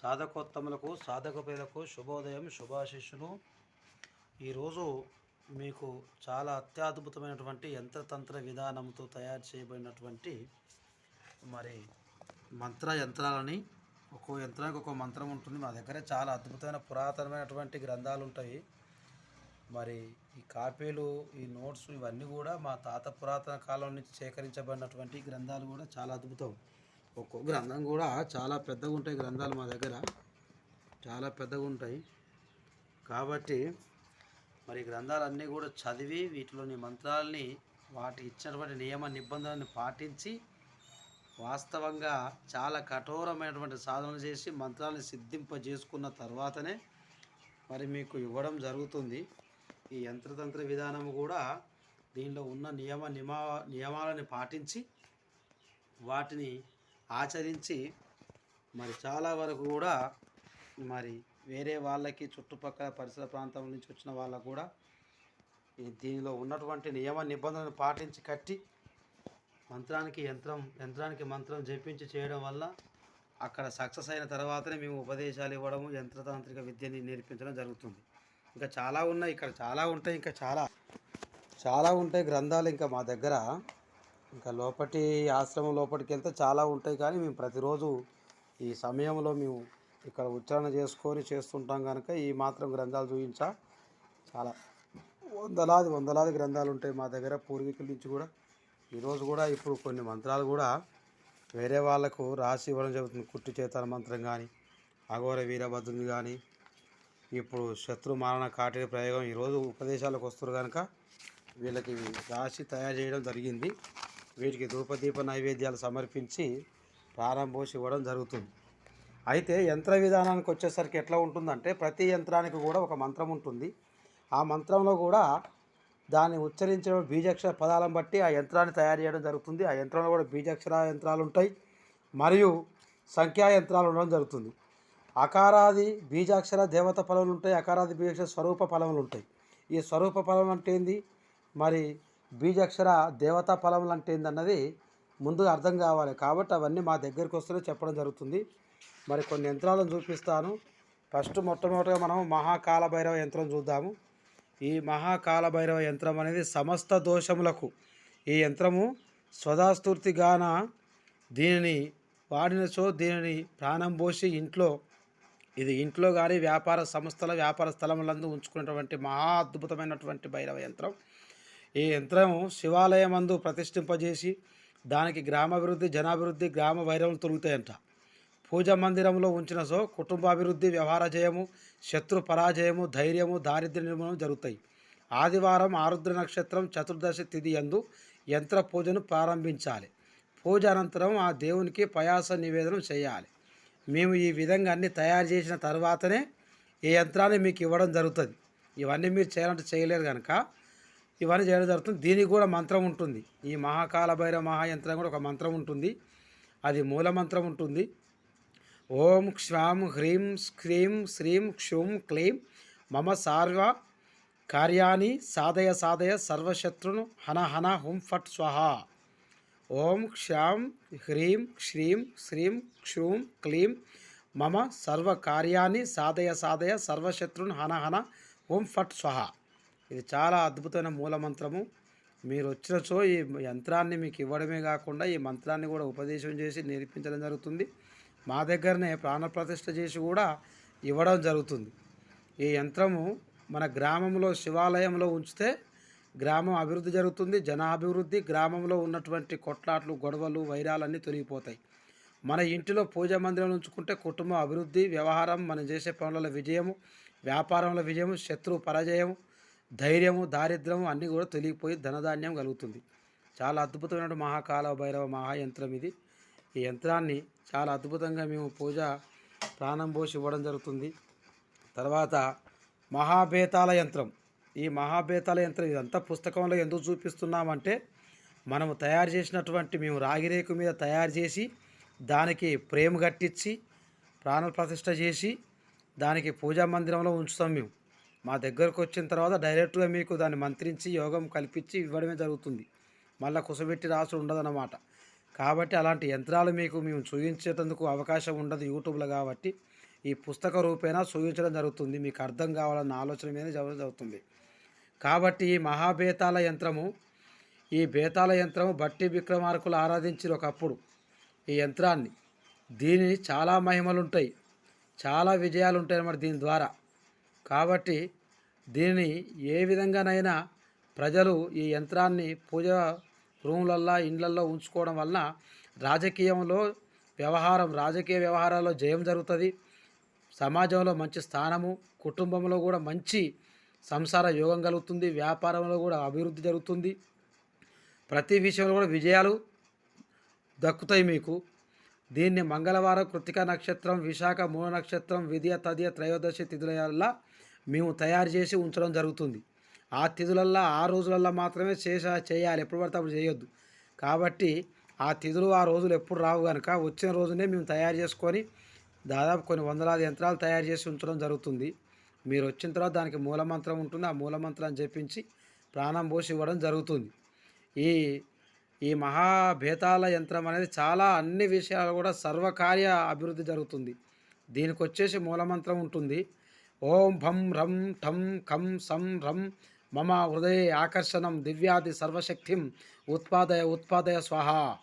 సాధకోత్తములకు సాధకపోయలకు శుభోదయం శుభాశిష్యులు. ఈరోజు మీకు చాలా అత్యద్భుతమైనటువంటి యంత్రతంత్ర విధానంతో తయారు చేయబడినటువంటి మరి మంత్ర యంత్రాలని ఒక్కో యంత్రానికి ఒక్కో మంత్రం ఉంటుంది. మా దగ్గర చాలా అద్భుతమైన పురాతనమైనటువంటి గ్రంథాలు ఉంటాయి. మరి ఈ కాపీలు ఈ నోట్స్ ఇవన్నీ కూడా మా తాత పురాతన కాలం నుంచి సేకరించబడినటువంటి గ్రంథాలు కూడా చాలా అద్భుతం. ఒక్కో గ్రంథం కూడా చాలా పెద్దగా ఉంటాయి గ్రంథాలు మా దగ్గర. చాలా పెద్దగా ఉంటాయి. కాబట్టి మరి గ్రంథాలన్నీ కూడా చదివి వీటిలోని మంత్రాలని వాటి ఇచ్చినటువంటి నియమ నిబంధనలను పాటించి వాస్తవంగా చాలా కఠోరమైనటువంటి సాధనలు చేసి మంత్రాలను సిద్ధింపజేసుకున్న తర్వాతనే మరి మీకు ఇవ్వడం జరుగుతుంది. ఈ యంత్రతంత్ర విధానం కూడా దీనిలో ఉన్న నియమ నిమా నియమాలను పాటించి వాటిని ఆచరించి మరి చాలా వరకు కూడా మరి వేరే వాళ్ళకి చుట్టుపక్కల పరిసర ప్రాంతం నుంచి వచ్చిన వాళ్ళకు కూడా దీనిలో ఉన్నటువంటి నియమ నిబంధనలు పాటించి కట్టి మంత్రానికి యంత్రం యంత్రానికి మంత్రం జపించి చేయడం వల్ల అక్కడ సక్సెస్ అయిన తర్వాతనే మేము ఉపదేశాలు ఇవ్వడము యంత్రతాంత్రిక విద్యని నేర్పించడం జరుగుతుంది. ఇంకా చాలా ఉన్నాయి ఇక్కడ చాలా ఉంటాయి ఇంకా చాలా చాలా ఉంటాయి గ్రంథాలు ఇంకా మా దగ్గర. ఇంకా లోపటి ఆశ్రమం లోపలికి వెళ్తే చాలా ఉంటాయి కానీ మేము ప్రతిరోజు ఈ సమయంలో మేము ఇక్కడ ఉచ్చారణ చేసుకొని చేస్తుంటాం కనుక ఈ మాత్రం గ్రంథాలు చూపించా చాలా వందలాది వందలాది గ్రంథాలు ఉంటాయి మా దగ్గర పూర్వీకుల నుంచి కూడా. ఈరోజు కూడా ఇప్పుడు కొన్ని మంత్రాలు కూడా వేరే వాళ్ళకు రాసి ఇవ్వడం జరుగుతుంది. కుట్టి చేతన మంత్రం కానీ అఘోర వీరభద్రుని కానీ ఇప్పుడు శత్రు మారణ కాటిన ప్రయోగం ఈరోజు ఉపదేశాలకు వస్తారు కనుక వీళ్ళకి రాసి తయారు చేయడం జరిగింది. వీటికి ధూపదీప నైవేద్యాలు సమర్పించి ప్రారంభోషి ఇవ్వడం జరుగుతుంది. అయితే యంత్ర విధానానికి వచ్చేసరికి ఎట్లా ఉంటుందంటే ప్రతి యంత్రానికి కూడా ఒక మంత్రం ఉంటుంది. ఆ మంత్రంలో కూడా దాన్ని ఉచ్చరించడం బీజాక్షర పదాలను బట్టి ఆ యంత్రాన్ని తయారు చేయడం జరుగుతుంది. ఆ యంత్రంలో కూడా బీజాక్షర యంత్రాలు ఉంటాయి. మరియు సంఖ్యా యంత్రాలు ఉండడం జరుగుతుంది. అకారాది బీజాక్షర దేవత ఫలములు ఉంటాయి. అకారాది బీజాక్షర స్వరూప ఫలములు ఉంటాయి. ఈ స్వరూప ఫలం అంటే ఏంది? మరి బీజాక్షర దేవతా ఫలములు అంటే ఏంది ముందుగా అర్థం కావాలి. కాబట్టి అవన్నీ మా దగ్గరికి వస్తేనే చెప్పడం జరుగుతుంది. మరి కొన్ని యంత్రాలను చూపిస్తాను. ఫస్ట్ మొట్టమొదటిగా మనం మహాకాల భైరవ యంత్రం చూద్దాము. ఈ మహాకాల భైరవ యంత్రం అనేది సమస్త దోషములకు ఈ యంత్రము స్వదాస్తూర్తిగాన దీనిని వాడినచో దీనిని ప్రాణం పోసి ఇంట్లో ఇది ఇంట్లో కానీ వ్యాపార సంస్థల వ్యాపార స్థలములందు ఉంచుకున్నటువంటి మహా అద్భుతమైనటువంటి భైరవ యంత్రం. ఈ యంత్రం శివాలయమందు ప్రతిష్ఠింపజేసి దానికి గ్రామాభివృద్ధి జనాభివృద్ధి గ్రామ వైరములు తొలుగుతాయంట. పూజ మందిరంలో ఉంచిన సో కుటుంబాభివృద్ధి వ్యవహార జయము శత్రు పరాజయము ధైర్యము దారిద్ర్య నిర్మూలన జరుగుతాయి. ఆదివారం ఆరుద్ర నక్షత్రం చతుర్దశి తిథి యందు యంత్ర పూజను ప్రారంభించాలి. పూజ అనంతరం ఆ దేవునికి పయాస నివేదనం చేయాలి. మేము ఈ విధంగా అన్ని తయారు చేసిన తర్వాతనే ఈ యంత్రాన్ని మీకు ఇవ్వడం జరుగుతుంది. ఇవన్నీ మీరు చేయాలంటే చేయలేరు కనుక ఇవన్నీ చేయడం జరుగుతుంది. దీనికి కూడా మంత్రం ఉంటుంది. ఈ మహాకాల భైరవ మహాయంత్రం కూడా ఒక మంత్రం ఉంటుంది. అది మూల మంత్రం ఉంటుంది. ఓం క్షాం హ్రీం హ్రీం శ్రీం క్షుం క్లీం మమ సార్వ కార్యాన్ని సాధయ సాధయ సర్వశత్రును హన హన హుం ఫట్ స్వహ. ఓం క్షాం హ్రీం శ్రీం శ్రీం క్షూం క్లీం మమ సర్వ కార్యాన్ని సాధయ సాధయ సర్వశత్రున్ హన హన ఓం ఫట్ స్వహ. ఇది చాలా అద్భుతమైన మూల మంత్రము మీరు వచ్చినచో ఈ యంత్రాన్ని మీకు ఇవ్వడమే కాకుండా ఈ మంత్రాన్ని కూడా ఉపదేశం చేసి నేర్పించడం జరుగుతుంది. మా దగ్గరనే ప్రాణప్రతిష్ఠ చేసి కూడా ఇవ్వడం జరుగుతుంది. ఈ యంత్రము మన గ్రామంలో శివాలయంలో ఉంచితే గ్రామం అభివృద్ధి జరుగుతుంది. జనాభివృద్ధి గ్రామంలో ఉన్నటువంటి కొట్లాట్లు గొడవలు వైరాలన్నీ తొలగిపోతాయి. మన ఇంటిలో పూజా మందిరం ఉంచుకుంటే కుటుంబ అభివృద్ధి వ్యవహారం మనం చేసే పనుల విజయము వ్యాపారంలో విజయము శత్రు పరాజయము ధైర్యము దారిద్ర్యము అన్నీ కూడా తొలగిపోయి ధనధాన్యం కలుగుతుంది. చాలా అద్భుతమైన మహాకాల భైరవ మహాయంత్రం ఇది. ఈ యంత్రాన్ని చాలా అద్భుతంగా మేము పూజ ప్రాణం పోసి ఇవ్వడం జరుగుతుంది. తర్వాత మహాబేతాల యంత్రం. ఈ మహాబేతాల యంత్రం ఇదంతా పుస్తకంలో ఎందుకు చూపిస్తున్నామంటే మనము తయారు చేసినటువంటి మేము రాగిరేకు మీద తయారు చేసి దానికి ప్రేమ కట్టించి ప్రాణ ప్రతిష్ఠ చేసి దానికి పూజా మందిరంలో ఉంచుతాం మేము. మా దగ్గరకు వచ్చిన తర్వాత డైరెక్ట్గా మీకు దాన్ని మంత్రించి యోగం కల్పించి ఇవ్వడమే జరుగుతుంది. మళ్ళీ కుసబెట్టి రాసుడు ఉండదన్నమాట. కాబట్టి అలాంటి యంత్రాలు మీకు మేము చూపించేటందుకు అవకాశం ఉండదు యూట్యూబ్లో కాబట్టి. ఈ పుస్తక రూపేణా చూపించడం జరుగుతుంది. మీకు అర్థం కావాలన్న ఆలోచన మీద జరుగుతుంది. కాబట్టి ఈ మహాబేతాల యంత్రము ఈ బేతాల యంత్రము బట్టి విక్రమార్కులు ఆరాధించిన ఒకప్పుడు. ఈ యంత్రాన్ని దీని చాలా మహిమలు ఉంటాయి చాలా విజయాలు ఉంటాయి అన్నమాట దీని ద్వారా. కాబట్టి దీనిని ఏ విధంగానైనా ప్రజలు ఈ యంత్రాన్ని పూజ రూములల్లో ఇండ్లల్లో ఉంచుకోవడం వలన రాజకీయంలో వ్యవహారం రాజకీయ వ్యవహారాల్లో జయం జరుగుతుంది. సమాజంలో మంచి స్థానము కుటుంబంలో కూడా మంచి సంసార యోగం కలుగుతుంది వ్యాపారంలో కూడా అభివృద్ధి జరుగుతుంది. ప్రతి విషయంలో కూడా విజయాలు దక్కుతాయి మీకు. దీన్ని మంగళవారం కృతిక నక్షత్రం విశాఖ మూల నక్షత్రం విద్య తదియ త్రయోదశి తిథులల్లా మేము తయారు చేసి ఉంచడం జరుగుతుంది. ఆ తిథులల్లా ఆ రోజులల్లా మాత్రమే చేస చేయాలి. ఎప్పుడు పడితే అప్పుడు చేయొద్దు. కాబట్టి ఆ తిథులు ఆ రోజులు ఎప్పుడు రావు కనుక వచ్చిన రోజునే మేము తయారు చేసుకొని దాదాపు కొన్ని వందలాది యంత్రాలు తయారు చేసి ఉంచడం జరుగుతుంది. మీరు వచ్చిన తర్వాత దానికి మూలమంత్రం ఉంటుంది. ఆ మూలమంత్రాన్ని చెప్పించి ప్రాణం పోసి ఇవ్వడం జరుగుతుంది. ఈ ఈ మహాభేతాల యంత్రం అనేది చాలా అన్ని విషయాలు కూడా సర్వకార్య అభివృద్ధి జరుగుతుంది. దీనికి వచ్చేసి మూలమంత్రం ఉంటుంది. ఓం భం రం ఠం ఖం సం రం మమ హృదయ ఆకర్షణం దివ్యాది సర్వశక్తిం. ఉత్పాదయ ఉత్పాదయ స్వాహ.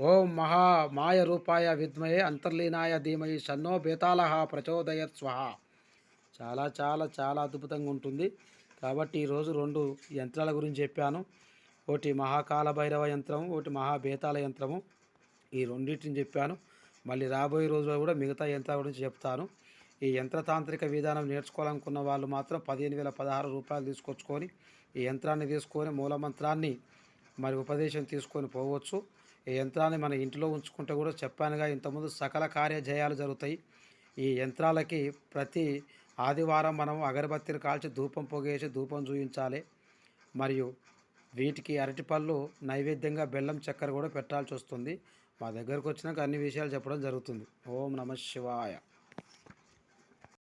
ఓం మహా మాయ రూపాయ విద్మయే అంతర్లీనాయ ధీమయి షన్నో బేతాళ ప్రచోదయత్ స్వహ. చాలా చాలా చాలా అద్భుతంగా ఉంటుంది. కాబట్టి ఈరోజు రెండు యంత్రాల గురించి చెప్పాను. ఒకటి మహాకాల భైరవ యంత్రం ఒకటి మహాబేతాళ యంత్రము. ఈ రెండింటిని చెప్పాను. మళ్ళీ రాబోయే రోజుల్లో కూడా మిగతా యంత్రాల గురించి చెప్తాను. ఈ యంత్రతాంత్రిక విధానం నేర్చుకోవాలనుకున్న వాళ్ళు మాత్రం పదిహేను వేల పదహారు రూపాయలు తీసుకొచ్చుకొని ఈ యంత్రాన్ని తీసుకొని మూలమంత్రాన్ని మరి ఉపదేశం తీసుకొని పోవచ్చు. ఈ యంత్రాన్ని మన ఇంట్లో ఉంచుకుంటే కూడా చెప్పానుగా ఇంతకుముందు సకల కార్యజయాలు జరుగుతాయి. ఈ యంత్రాలకి ప్రతి ఆదివారం మనం అగరబత్తిని కాల్చి ధూపం పొగేసి ధూపం చూయించాలి. మరియు వీటికి అరటిపళ్ళు నైవేద్యంగా బెల్లం చక్కెర కూడా పెట్టాల్సి వస్తుంది. మా దగ్గరకు వచ్చినాక అన్ని విషయాలు చెప్పడం జరుగుతుంది. ఓం నమ శివాయ.